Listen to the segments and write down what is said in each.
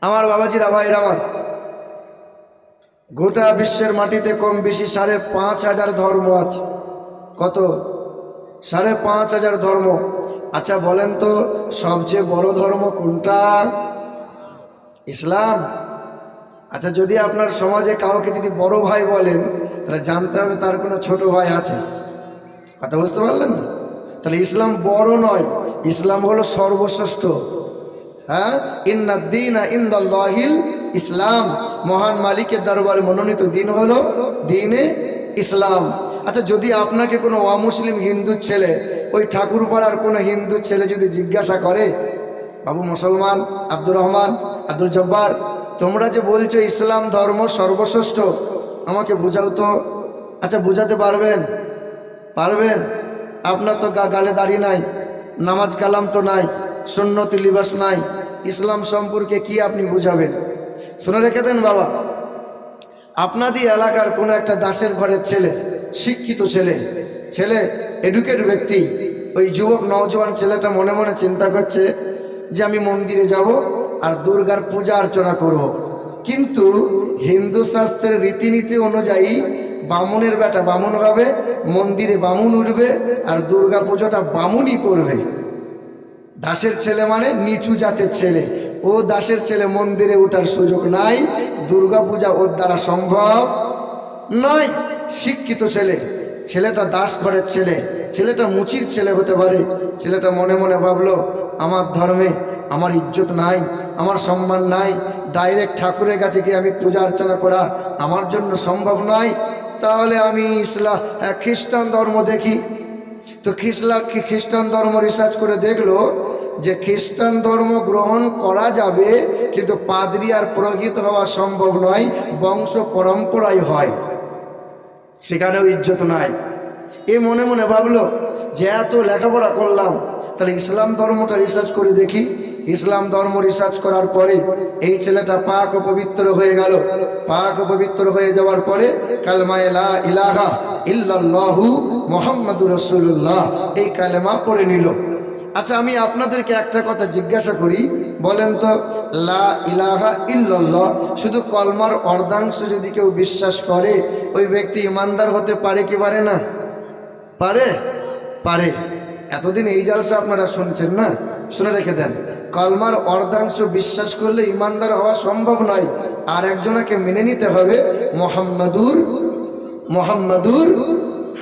আমার বাবাজিরা, ভাইরা আমার, গোটা বিশ্বের মাটিতে কম বেশি সাড়ে পাঁচ হাজার ধর্ম আছে। কত? সাড়ে পাঁচ হাজার ধর্ম। আচ্ছা বলেন তো, সবচেয়ে বড় ধর্ম কোনটা? ইসলাম? আচ্ছা যদি আপনার সমাজে কাউকে যদি বড় ভাই বলেন, তাহলে জানতে হবে তার কোনো ছোট ভাই আছে। কথা বুঝতে পারলেন? তাহলে ইসলাম বড় নয়, ইসলাম হলো সর্বশ্রেষ্ঠ। হ্যাঁ? ইন্দিন ইন্দাল্লাহিল ইসলাম। মহান মালিকের দরবারে মনোনীত দিন হলো দিনে ইসলাম। আচ্ছা যদি আপনাকে কোনো অমুসলিম হিন্দু ছেলে, ওই ঠাকুরপাড়ার কোনো হিন্দু ছেলে যদি জিজ্ঞাসা করে, বাবু মুসলমান, আব্দুর রহমান, আব্দুল জব্বার, তোমরা যে বলছো ইসলাম ধর্ম সর্বশ্রেষ্ঠ, আমাকে বুঝাও তো। আচ্ছা বুঝাতে পারবেন? পারবেন? আপনার তো গালে দাড়ি নাই, নামাজ কালাম তো নাই। সুন্নতি লিবাস নাই। ইসলাম সম্পর্কে কি আপনি বুঝাবেন? শুনে রেখে দেন বাবা। আপনাদের এলাকার কোনো একটা দাসের ঘরের ছেলে, শিক্ষিত ছেলে ছেলে এডুকেট ব্যক্তি, ওই যুবক নওজোয়ান ছেলেটা মনে মনে চিন্তা করছে যে আমি মন্দিরে যাব আর দুর্গার পূজা অর্চনা করব। কিন্তু হিন্দু শাস্ত্রের রীতিনীতি অনুযায়ী বামুনের বেটা বামুন হবে, মন্দিরে বামুন উঠবে আর দুর্গা পুজোটা বামুনই করবে। দাসের ছেলে মানে নিচু জাতের ছেলে। ও দাসের ছেলে মন্দিরে ওঠার সুযোগ নাই দুর্গা পূজা ওর দ্বারা সম্ভব নয়। শিক্ষিত ছেলে, ছেলেটা দাস ঘরের ছেলে, ছেলেটা মুচির ছেলে হতে পারে। ছেলেটা মনে মনে ভাবলো, আমার ধর্মে আমার ইজ্জত নাই, আমার সম্মান নাই, ডাইরেক্ট ঠাকুরের কাছে গিয়ে আমি পূজা অর্চনা করা আমার জন্য সম্ভব নয়। তাহলে আমি ইসলাম খ্রিস্টান ধর্ম দেখি তো খ্রিস্লা খ্রিস্টান ধর্ম রিসার্চ করে দেখল যে খ্রিস্টান ধর্ম গ্রহণ করা যাবে, কিন্তু পাদরি আর পুরোহিত হওয়া সম্ভব নয়, বংশ পরম্পরাই হয়। সেখানেও ইজ্জত নাই। এ মনে মনে ভাবলো যে এত লেখাপড়া করলাম, তাহলে ইসলাম ধর্মটা রিসার্চ করে দেখি। ইসলাম ধর্ম রিসার্চ করার পরে এই ছেলেটা পাক ও পবিত্র হয়ে গেল। পাক ও পবিত্র হয়ে যাওয়ার পরে কালমায় লা ইলাহা ইল্লাহু মোহাম্মদুর রসুল্লাহ এই কালেমা পড়ে নিল। আচ্ছা আমি আপনাদেরকে একটা কথা জিজ্ঞাসা করি, বলেন তো, লা ইলাহা ইল্লাল্লাহ, শুধু কলমার অর্ধাংশ যদি কেউ বিশ্বাস করে, ওই ব্যক্তি ইমানদার হতে পারে কি পারে না? পারে? পারে। এতদিন এই জালসা আপনারা শুনছেন না? শুনে রেখে দেন। কলমার অর্ধাংশ বিশ্বাস করলে ইমানদার হওয়া সম্ভব নয়। আর একজনকে মেনে নিতে হবে মোহাম্মদুর মোহাম্মদুর।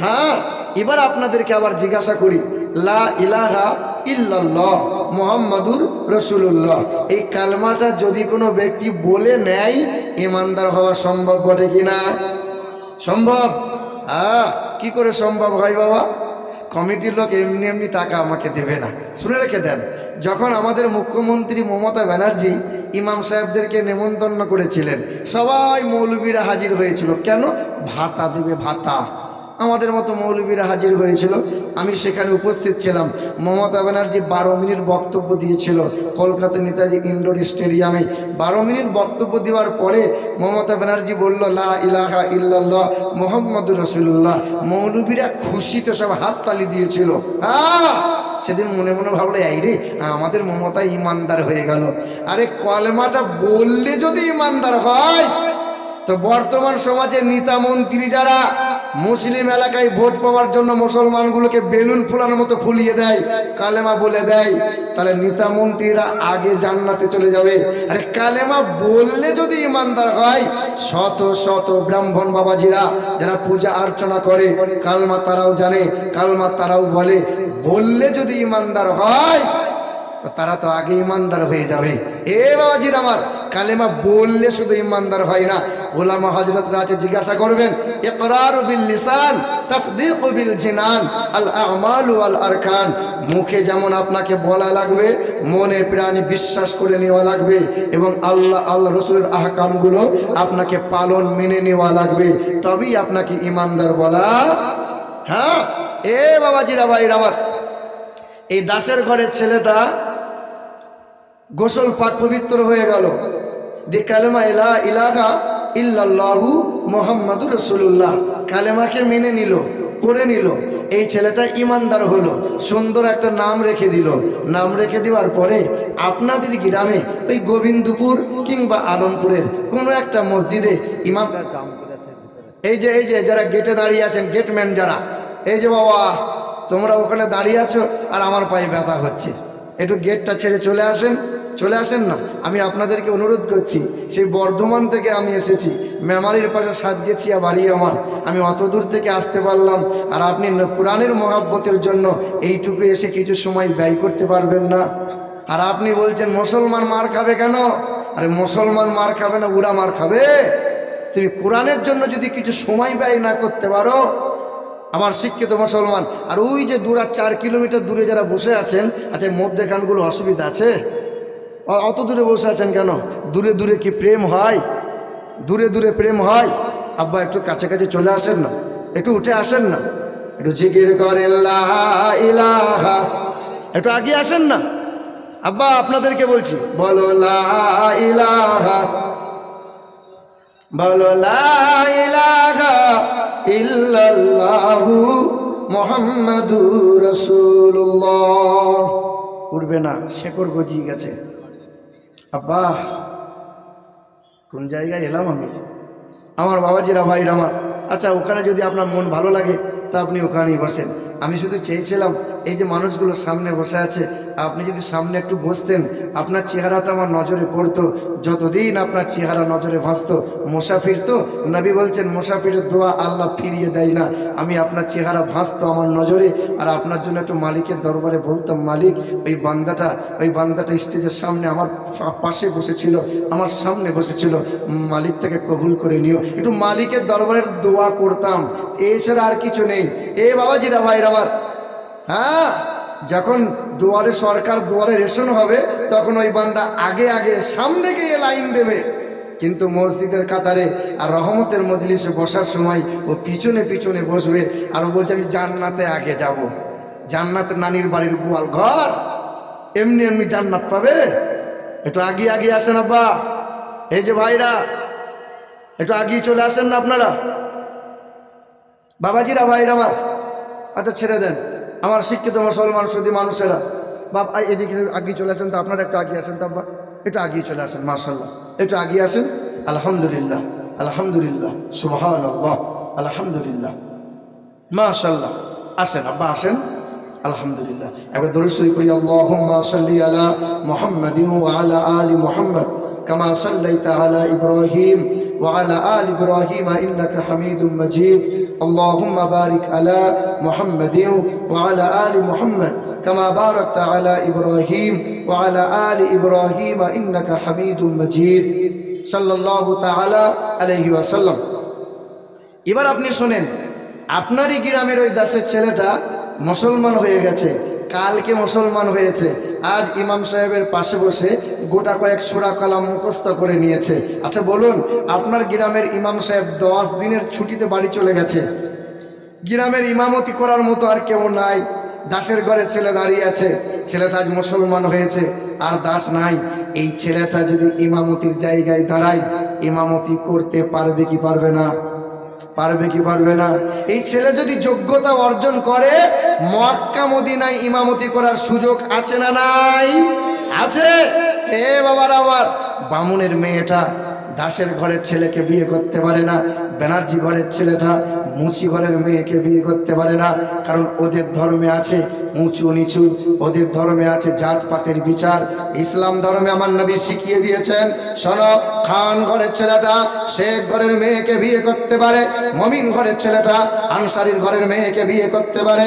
হ্যাঁ এবার আপনাদেরকে আবার জিজ্ঞাসা করি, লা ইলাহা ইল্লাল্লাহ, মোহাম্মদুর রসুল্লাহ এই কালমাটা যদি কোনো ব্যক্তি বলে নেয়, ইমানদার হওয়া সম্ভব বটে কিনা সম্ভব? হ্যাঁ কি করে সম্ভব হয় বাবা? কমিটির লোক এমনি এমনি টাকা আমাকে দেবে না। শুনে রেখে দেন। যখন আমাদের মুখ্যমন্ত্রী মমতা ব্যানার্জি ইমাম সাহেবদেরকে নেমন্তন্ন করেছিলেন, সবাই মৌলবীরা হাজির হয়েছিল। কেন? ভাতা দেবে ভাতা। আমাদের মতো মৌলবীরা হাজির হয়েছিল। আমি সেখানে উপস্থিত ছিলাম। মমতা ব্যানার্জি বারো মিনিট বক্তব্য দিয়েছিল কলকাতা নেতাজি ইন্ডোর স্টেডিয়ামে। বারো মিনিট বক্তব্য দেওয়ার পরে মমতা ব্যানার্জি বলল, লা ইলাহা ইল্লাল্লাহ মোহাম্মদুর রসুল্লাহ মৌলবীরা খুশিতে সব হাততালি দিয়েছিল। হ্যাঁ সেদিন মনে মনে ভাবলো, এই রে, আমাদের মমতা ইমানদার হয়ে গেল। আরে, কলেমাটা বললে যদি ইমানদার হয়, তো বর্তমান সমাজে নেতা মন্ত্রী যারা মুসলিম এলাকায় ভোট পাওয়ার জন্য মুসলমানগুলোকে বেলুন ফুলানোর মতো ফুলিয়ে দেয়, কালেমা বলে দেয়। তাহলে নেতা মন্ত্রীরা আগে জান্নাতে চলে যাবে। আরে কালেমা বললে যদি ইমানদার হয়, শত শত ব্রাহ্মণ বাবাজিরা যারা পূজা অর্চনা করে, কালমা তারাও জানে, কালমা তারাও বলে। বললে যদি ইমানদার হয়, তারা তো আগে ইমানদার হয়ে যাবে। এ বাবাজির আমার কালেমা বললে শুধু ইমানদার হয় না। ওলামা হজরতরা আছে, জিজ্ঞাসা করবেন, ইকরার বিল লিসান, তাসদীক বিল জিনান, আল আমাল ওয়াল আরকান? মুখে যেমন আপনাকে বলা লাগবে, মনে প্রাণে বিশ্বাস করে নেওয়া লাগবে এবং আল্লাহ আল্লাহ রসুলের আহকামগুলো আপনাকে পালন মেনে নেওয়া লাগবে। তবেই আপনাকে ইমানদার বলা হ্যাঁ? এ বাবাজিরা ভাই আমার, এই দাসের ঘরের ছেলেটা গোসল পাক পবিত্র হয়ে গেল। যে কালেমা ইলা ইলাহা ইল্লাল্লাহু মোহাম্মদুর রসুল্লাহ কালেমাকে মেনে নিল করে নিল। এই ছেলেটা ইমানদার হলো, সুন্দর একটা নাম রেখে দিল। নাম রেখে দেওয়ার পরে আপনাদের গ্রামে ওই গোবিন্দপুর কিংবা আলমপুরের কোনো একটা মসজিদে ইমাম এই যে এই যে, যারা গেটে দাঁড়িয়ে আছেন গেটম্যান যারা, এই যে বাবা, তোমরা ওখানে দাঁড়িয়ে আছো আর আমার পায়ে ব্যথা হচ্ছে। একটু গেটটা ছেড়ে চলে আসেন। চলে আসেন না। আমি আপনাদেরকে অনুরোধ করছি, সেই বর্ধমান থেকে আমি এসেছি। মেমারির পাশে সাতগেছিয়া বাড়ি আমার। আমি অত দূর থেকে আসতে পারলাম, আর আপনি কোরআনের মহাব্বতের জন্য এইটুকু এসে কিছু সময় ব্যয় করতে পারবেন না। আর আপনি বলছেন, মুসলমান মার খাবে কেন? আরে, মুসলমান মার খাবে না উড়া মার খাবে? তুমি কোরআনের জন্য যদি কিছু সময় ব্যয় না করতে পারো, আমার শিক্ষিত মুসলমান, আর ওই যে দূর আর চার কিলোমিটার দূরে যারা বসে আছেন আচ্ছা মধ্যেখানগুলো অসুবিধা আছে? অত দূরে বসে আছেন কেন? দূরে দূরে কি প্রেম হয়? দূরে দূরে প্রেম হয়? আব্বা, একটু কাছাকাছি চলে আসেন না। একটু উঠে আসেন না। একটু জিকির করেন একটু আগে আসেন না। আব্বা, আপনাদেরকে বলছি, বলো বলো ইলাহা ইল্লাল্লাহু উঠবে না, শেকড় গজিয়ে গেছে। আব্বা, কোন জায়গায় এলাম আমি? আমার বাবাজিরা, ভাইরা আমার। আচ্ছা ওখানে যদি আপনার মন ভালো লাগে তা আপনি ওখানেই বসেন। আমি শুধু চেয়েছিলাম, এই যে মানুষগুলো সামনে বসে আছে, আপনি যদি সামনে একটু বসতেন, আপনার চেহারাটা আমার নজরে পড়তো। যতদিন আপনার চেহারা নজরে ভাসতো মোসাফির তো নবী বলছেন মোসাফিরের দোয়া আল্লাহ ফিরিয়ে দেয় না। আমি আপনার চেহারা ভাসতো আমার নজরে, আর আপনার জন্য একটু মালিকের দরবারে বলতাম, মালিক, ওই বান্দাটা ওই বান্দাটা স্টেজের সামনে আমার পাশে বসেছিল, আমার সামনে বসেছিল। মালিক থেকে কবুল করে নিও। একটু মালিকের দরবারের দোয়া করতাম। এছাড়া আর কিছু নেই। এ বাবাজিরা ভাইরা আমার। হ্যাঁ যখন দুয়ারে সরকার, দুয়ারে রেশন হবে, তখন ওই বান্দা আগে আগে, সামনে গিয়ে লাইন দেবে। কিন্তু মসজিদের কাতারে আর রহমতের মজলিসে বসার সময় ও পিছনে পিছনে বসবে আর ও বলছে, আমি জান্নাতে আগে যাব। জান্নাতে নানির বাড়ির গোয়াল ঘর। এমনি এমনি জান্নাত পাবে। একটু আগিয়ে আগিয়ে আসেন আব্বা। এই যে ভাইরা, একটু আগিয়ে চলে আসেন না আপনারা? বাবাজিরা, ভাইরা আমার। আচ্ছা ছেড়ে দেন। আমার শিক্ষিত মুসলমান শুধু মানুষেরা। বাপ এদিকে আগিয়ে চলে আসেন তো, আপনারা একটু আগিয়ে আসেন তো, আব্বা। একটু আগিয়ে চলে আসেন মার্শাল্লাহ একটু আগিয়ে আসেন। আলহামদুলিল্লাহ আলহামদুলিল্লাহ সুবহান আলহামদুলিল্লাহ। মাশাল্লাহ আসেন, আব্বা, আসেন। আলহামদুলিল্লাহ। একবার দরুদ শরীফ করি আল্লাহুম্মা সাল্লি আলা আলা আলি মুহাম্মদ। كما صليت على إبراهيم وعلى آل إبراهيم إنك حميد مجيد اللهم بارك على محمد وعلى آل محمد كما باركت على إبراهيم وعلى آل إبراهيم إنك حميد مجيد صلى الله تعالى عليه وسلم এবার আপনি শোনেন আপনারই গ্রামের ওই দাসের ছেলেটা মুসলমান হয়ে গেছে কালকে মুসলমান হয়েছে। আজ ইমাম সাহেবের পাশে বসে গোটা কয়েক সুরা কালাম মুখস্থ করে নিয়েছে। আচ্ছা বলুন, আপনার গ্রামের ইমাম সাহেব দশ দিনের ছুটিতে বাড়ি চলে গেছে। গ্রামের ইমামতি করার মতো আর কেউ নাই। দাসের ঘরে ছেলে দাঁড়িয়ে আছে। ছেলেটা আজ মুসলমান হয়েছে, আর দাস নাই। এই ছেলেটা যদি ইমামতির জায়গায় দাঁড়ায়, ইমামতি করতে পারবে কি পারবে না? পারবে কি পারবে না? এই ছেলে যদি যোগ্যতা অর্জন করে, মক্কা মদিনায় ইমামতি করার সুযোগ আছে না নাই? আছে? এ বাবার আমার বামুনের মেয়েটা দাসের ঘরের ছেলেকে বিয়ে করতে পারে না। ব্যানার্জি ঘরের ছেলেটা মুচি ঘরের মেয়েকে বিয়ে করতে পারে না, কারণ ওদের ধর্মে আছে উঁচু নিচু, ওদের ধর্মে আছে জাতপাতের বিচার। ইসলাম ধর্মে আমার নবী শিখিয়ে দিয়েছেন, শোনো, খান ঘরের ছেলেটা, শেখ ঘরের মেয়েকে বিয়ে করতে পারে, মমিন ঘরের ছেলেটা, আনসারির ঘরের মেয়েকে বিয়ে করতে পারে,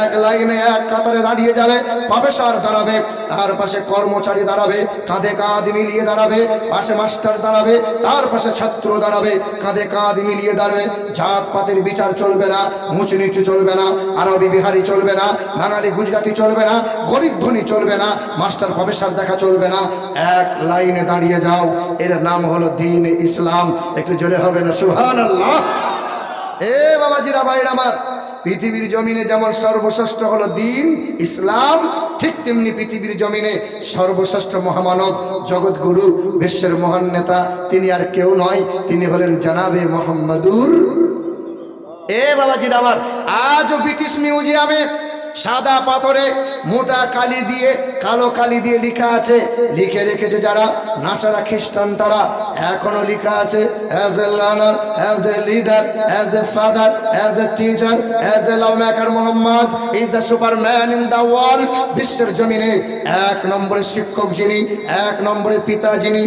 এক লাইনে এক কাতারে দাঁড়িয়ে যাবে, প্রফেসর দাঁড়াবে, তার পাশে কর্মচারী দাঁড়াবে, কাঁধে কাঁধ মিলিয়ে দাঁড়াবে, পাশে মাস্টার দাঁড়াবে, তার পাশে ছাত্র দাঁড়াবে, কাঁধে কাঁধ মিলিয়ে দাঁড়াবে জাত পাতের বিচার চলবে না উঁচু নিচু চলবে না, আরবি বিহারি চলবে না, বাঙালি গুজরাটি চলবে না, গরিব ধনী চলবে না, মাস্টার প্রফেসর দেখা চলবে না। এক লাইনে দাঁড়িয়ে যাও, এর নাম হলো দিন ইসলাম। একটু জোরে হবে না সুহান আল্লাহ এ বাবাজিরা, ভাইর আমার পৃথিবীর জমিনে যেমন সর্বশ্রেষ্ঠ হলো দিন, ইসলাম, ঠিক তেমনি পৃথিবীর জমিনে সর্বশ্রেষ্ঠ মহামানব, জগৎগুরু, বিশ্বের মহান নেতা, তিনি আর কেউ নয়, তিনি হলেন জানাবে মোহাম্মদুর। এ বাবাজির আমার আজও ব্রিটিশ মিউজিয়ামে সাদা পাথরে মোটা কালি দিয়ে, কালো কালি দিয়ে লেখা আছে। লিখে রেখেছে যারা? নাসারা খ্রিস্টান তারা। এখনও লেখা আছে as a learner as a leader as a father as a teacher as a love maker Mohammad is the super man in the world বিশ্বের জমিনে। এক নম্বরের শিক্ষক যিনি, এক নম্বরের পিতা যিনি,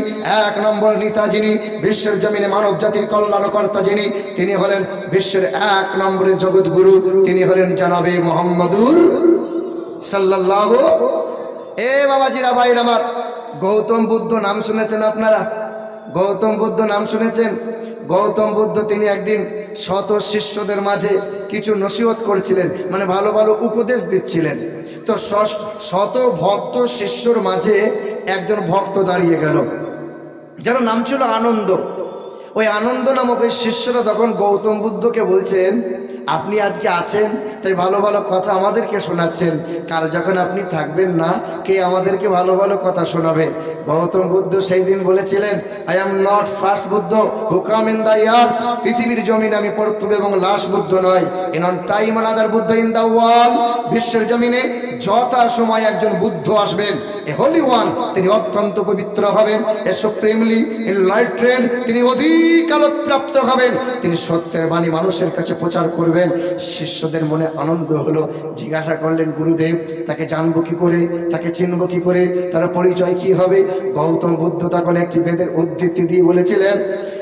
এক নম্বরের নেতা যিনি, বিশ্বের জমিনে মানব জাতির কল্যাণকর্তা যিনি, তিনি হলেন বিশ্বের এক নম্বরের জগৎগুরু, তিনি হলেন জানাবে মোহাম্মদুর সাল্লাহ এ বাবাজিরা ভাইর আমার। গৌতম বুদ্ধ নাম শুনেছেন আপনারা? গৌতম বুদ্ধ নাম শুনেছেন? গৌতম বুদ্ধ তিনি একদিন শত শিষ্যদের মাঝে কিছু নসিহত করছিলেন মানে ভালো ভালো উপদেশ দিচ্ছিলেন। তো শত ভক্ত শিষ্যর মাঝে একজন ভক্ত দাঁড়িয়ে গেল। যার নাম ছিল আনন্দ। ওই আনন্দ নামক ওই শিষ্যরা তখন গৌতম বুদ্ধকে বলছেন আপনি আজকে আছেন, তাই ভালো ভালো কথা আমাদেরকে শোনাচ্ছেন। কাল যখন আপনি থাকবেন না, কে আমাদেরকে ভালো ভালো কথা শোনাবে? গৌতম বুদ্ধ সেই দিন বলেছিলেন I am not first Buddha who come in the year পৃথিবীর জমিন আমি প্রথম এবং লাস্ট বুদ্ধ নয়। In on time another Buddha in the world বিশ্বের জমিনে যথা সময় একজন বুদ্ধ আসবেন। এ হোলি ওয়ান তিনি অত্যন্ত পবিত্র হবেন। এ সুপ্রিমলি ইনলাইটেড তিনি অধিক আলোকপ্রাপ্ত হবেন। তিনি সত্যের বাণী মানুষের কাছে প্রচার করবেন। শিষ্যদের মনে আনন্দ হলো। জিজ্ঞাসা করলেন, গুরুদেব, তাকে জানব কি করে? তাকে চিনবো কি করে? তার পরিচয় কি হবে? গৌতম বুদ্ধ তখন একটি বেদের উদ্ধৃতি দিয়ে বলেছিলেন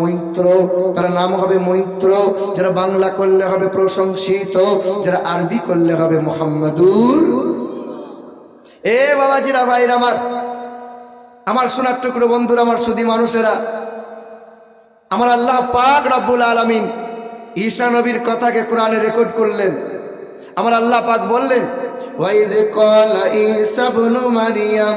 মৈত্র। তার নাম হবে মৈত্র। যারা বাংলা করলে হবে প্রশংসিত। যারা আরবি করলে হবে মোহাম্মদুর। এ বাবাজিরা, ভাইরা আমার। আমার সোনার টুকরো বন্ধুরা, আমার সুদী মানুষেরা। আমার আল্লাহ পাক রব্বুল আলামিন ঈশা নবীর কথাকে কোরআনে রেকর্ড করলেন। আমার আল্লাহ পাক বললেন ওয়াইজ কল ঈসা ইবনু মারিয়াম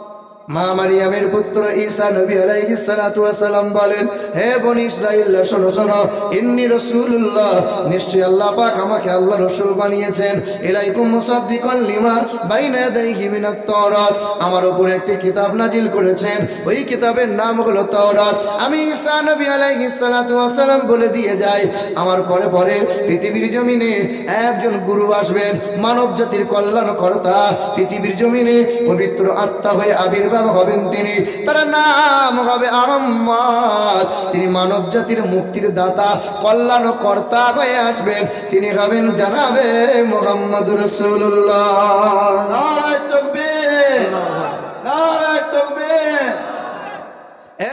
মা মারিয়ামের পুত্র ঈসা নবী ওয়াসালাম বলেন, হে ইসরাইল শোনো শোনো, ইন্নী রাসূলুল্লাহ আল্লাহ পাক আমাকে আল্লাহ রাসূল বানিয়েছেন। ইলাইকুম মুসাদ্দিকাল লিমা বাইনা মিনাত তাওরাত। আমার উপরে একটি কিতাব নাজিল করেছেন, ওই কিতাবের নাম হলো তাওরাত। আমি ঈসা নবী আলাইহিস ওয়াসালাম বলে দিয়ে যাই, আমার পরে পরে পৃথিবীর জমিনে একজন গুরু আসবেন মানব জাতির কল্যাণকর্তা। পৃথিবীর জমিনে পবিত্র আত্মা হয়ে আবির্ভাব নাম হবেন তিনি। তার নাম হবে আরম্মাদ তিনি মানব জাতির মুক্তির দাতা, কল্যাণ কর্তা হয়ে আসবেন। তিনি হবেন জানাবে মোহাম্মদ রসুল্লাহ নারায় তকবীর নারায় তকবীর।